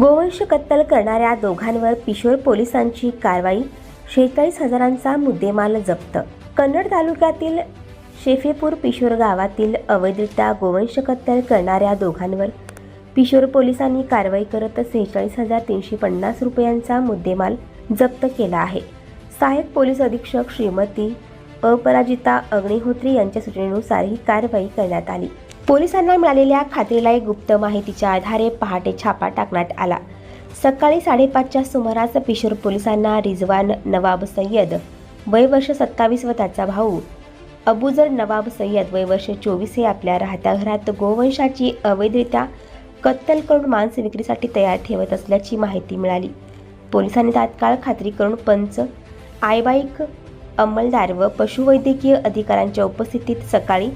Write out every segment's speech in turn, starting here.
गोवंश कत्तल करणाऱ्या दोघांवर पिशोर पोलिसांची कारवाई शेहेचाळीस हजारांचा मुद्देमाल जप्त. कन्नड तालुक्यातील शेफेपूर पिशोर गावातील अवैधरित्या गोवंश कत्तल करणाऱ्या दोघांवर पिशोर पोलिसांनी कारवाई करत सेहेचाळीस हजार तीनशे पन्नास रुपयांचा मुद्देमाल जप्त केला आहे. सहाय्यक पोलीस अधीक्षक श्रीमती अपराजिता अग्निहोत्री यांच्या सूचनेनुसार ही कारवाई करण्यात आली. पोलिसांना मिळालेल्या खात्रीलायक गुप्त माहितीच्या आधारे पहाटे छापा टाकण्यात आला. सकाळी साडेपाचच्या सुमारास पिशोर पोलिसांना रिजवान नवाब सय्यद वय वर्ष सत्तावीस व त्याचा भाऊ अबुजर नवाब सय्यद वय वर्ष चोवीस हे आपल्या राहत्या घरात गोवंशाची अवैधरित्या कत्तल करून मांस विक्रीसाठी तयार ठेवत असल्याची माहिती मिळाली. पोलिसांनी तात्काळ खात्री करून पंच आयबाईक अंमलदार व पशुवैद्यकीय अधिकाऱ्यांच्या उपस्थितीत सकाळी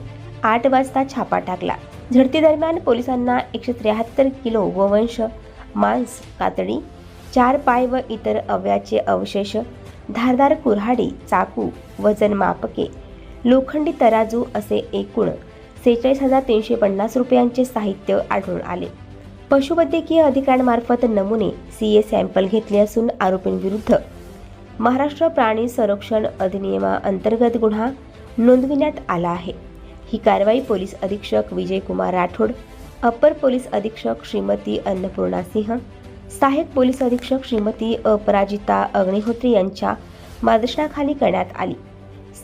आठ वाजता छापा टाकला. झडतीदरम्यान पोलिसांना एकशे त्र्याहत्तर किलो वंश मांस कातडी चार पाय व इतर अवयाचे अवशेष धारदार कुऱ्हाडी चाकू वजन मापके लोखंडी तराजू असे एकूण सेहेचाळीस हजार तीनशे पन्नास रुपयांचे साहित्य आढळून आले. पशुवैद्यकीय अधिकाऱ्यांमार्फत नमुने सी ए सॅम्पल घेतले असून आरोपींविरुद्ध महाराष्ट्र प्राणी संरक्षण अधिनियमाअंतर्गत गुन्हा नोंदविण्यात आला आहे. ही कारवाई पोलीस अधीक्षक विजयकुमार राठोड अपर पोलीस अधीक्षक श्रीमती अन्नपूर्णा सिंह सहाय्यक पोलीस अधीक्षक श्रीमती अपराजिता अग्निहोत्री यांच्या मार्गदर्शनाखाली करण्यात आली.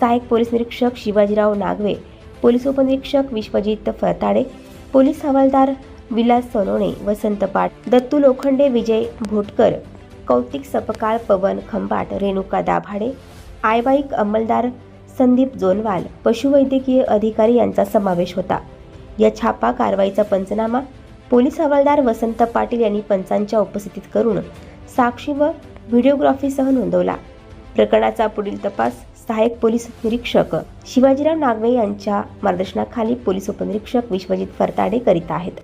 सहाय्यक पोलीस निरीक्षक शिवाजीराव नागवे पोलीस उपनिरीक्षक विश्वजित फरताडे पोलीस हवालदार विलास सोनोणे वसंत पाट दत्तू लोखंडे विजय भोटकर कौतिक सपकाळ पवन खंबाट रेणुका दाभाडे आयवाईक अंमलदार संदीप जोनवाल पशुवैद्यकीय अधिकारी यांचा समावेश होता. या छापा कारवाईचा पंचनामा पोलीस हवालदार वसंत पाटील यांनी पंचांच्या उपस्थितीत करून साक्षी व व्हिडिओग्राफीसह नोंदवला. प्रकरणाचा पुढील तपास सहाय्यक पोलीस निरीक्षक शिवाजीराव नागवे यांच्या मार्गदर्शनाखाली पोलीस उपनिरीक्षक विश्वजित फरताडे करीत आहेत.